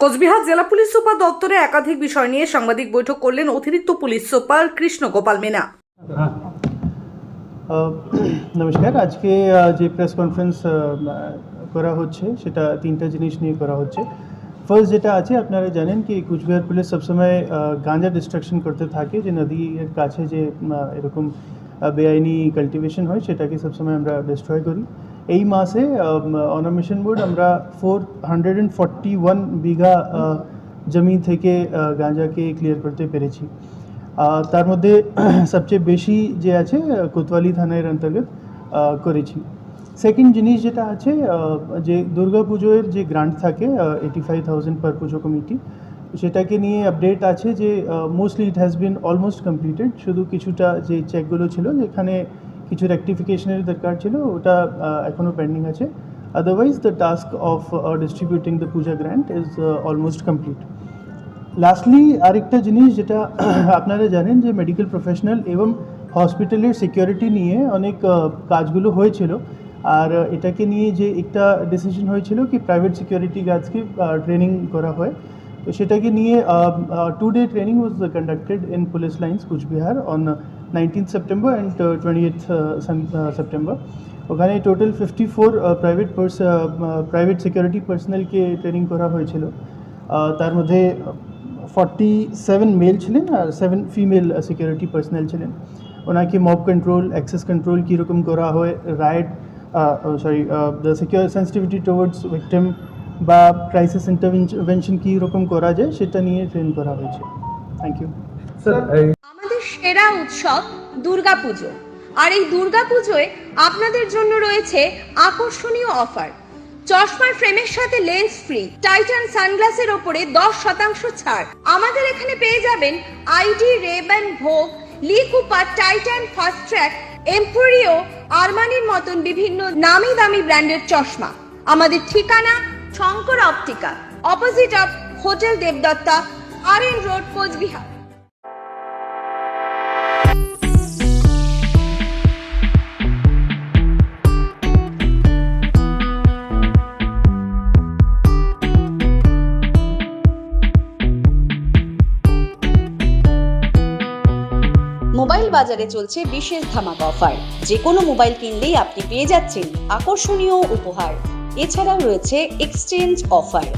কোচবিহার জেলা police super দপ্তরে একাধিক বিষয় নিয়ে সাংবাদিক বৈঠক করলেন অতিরিক্ত পুলিশ সুপার কৃষ্ণ গোপাল মিনা। আহ, নমস্কার। আজকে যে প্রেস কনফারেন্স করা হচ্ছে সেটা তিনটা জিনিস নিয়ে করা হচ্ছে। ফার্স্ট যেটা আছে আপনারা জানেন কি কুচবিহার পুলিশ সবসময় গাঁজা ডিস্ট্রাকশন করতে থাকে। যে নদীর কাছে যে এরকম বেআইনি কাল্টিভেশন হয় সেটাকে সবসময় আমরা ডিস্ট্রয় করি। এই মাসে অন মিশন বোর্ড আমরা four hundred and forty one বিঘা জমি থেকে গাঁজাকে ক্লিয়ার করতে পেরেছি। তার মধ্যে সবচেয়ে বেশি যে আছে আহ, কোতোয়ালি থানার অন্তর্গত করেছি। সেকেন্ড জিনিস যেটা আছে যে দুর্গা পুজোর যে গ্রান্ট থাকে এইটি ফাইভ থাউজেন্ড পার পুজো কমিটি সেটাকে নিয়ে আপডেট আছে যে mostly it has been almost completed শুধু কিছুটা যে চেকগুলো ছিল, যেখানে কিছু রেক্টিফিকেশনের দরকার ছিল, ওটা এখনও পেন্ডিং আছে। Otherwise the task of distributing the puja grant is almost complete lastly আরেকটা জিনিস যেটা আপনারা জানেন যে মেডিকেল প্রফেশনাল এবং হসপিটালের সিকিউরিটি নিয়ে অনেক কাজগুলো হয়েছিল। আর, এটাকে নিয়ে যে একটা ডিসিশন হয়েছিল কি প্রাইভেট সিকিউরিটি গার্ডসকে ট্রেনিং করা হয়। তো সেটাকে নিয়ে two day training was conducted in police lines Cooch Behar on nineteen September and twenty eighth September ওখানে total fifty four private private security পার্সোনালকে training করা হয়েছিল আহ, তার মধ্যে ফর্টি সেভেন মেল ছিলেন আর সেভেন ফিমেল সিকিউরিটি পার্সোনাল ছিলেন ওনাকে মব কন্ট্রোল অ্যাক্সেস কন্ট্রোল কীরকম করা হয় right sorry the secure sensitivity towards victim বা ক্রাইসিস ইন্টারভেনশন কীরকম করা যায় সেটা নিয়ে ট্রেন করা হয়েছে। থ্যাংক ইউ আমাদের সেরা উৎসব দুর্গাপুজো। আর এই দুর্গাপুজোয় আপনাদের জন্য রয়েছে আকর্ষণীয় অফার চশমার ফ্রেমের সাথে লেন্স ফ্রি টাইটান সানগ্লাসের ওপরে দশ শতাংশ ছাড়। আমাদের এখানে পেয়ে যাবেন ID Ray Ban Vogue Lee Cooper Titan Fastrack Emporio আরমানির মতন বিভিন্ন নামি দামি ব্র্যান্ডের চশমা। আমাদের ঠিকানা Shankar Optica opposite of hotel Debdatta R N road Coochbehar mobile বাজারে চলছে বিশেষ ধামাকা অফার। যে কোনো মোবাইল কিনলেই আপনি পেয়ে যাচ্ছেন আকর্ষণীয় উপহার। এছাড়াও রয়েছে এক্সচেঞ্জ অফার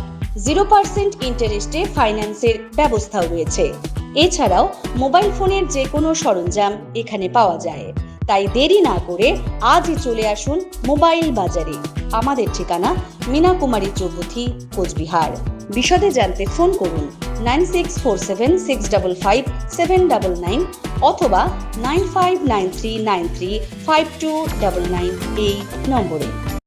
জিরো পার্সেন্ট ইন্টারেস্টে ফাইন্যান্সের ব্যবস্থাও রয়েছে। এছাড়াও মোবাইল ফোনের যে কোনো সরঞ্জাম এখানে পাওয়া যায়। তাই দেরি না করে আজই চলে আসুন মোবাইল বাজারে। আমাদের ঠিকানা মীনা কুমারী চৌধুরী কোচবিহার। বিশদে জানতে ফোন করুন nine six four seven six double five seven double nine অথবা nine five nine three nine three five two double nine এই নম্বরে।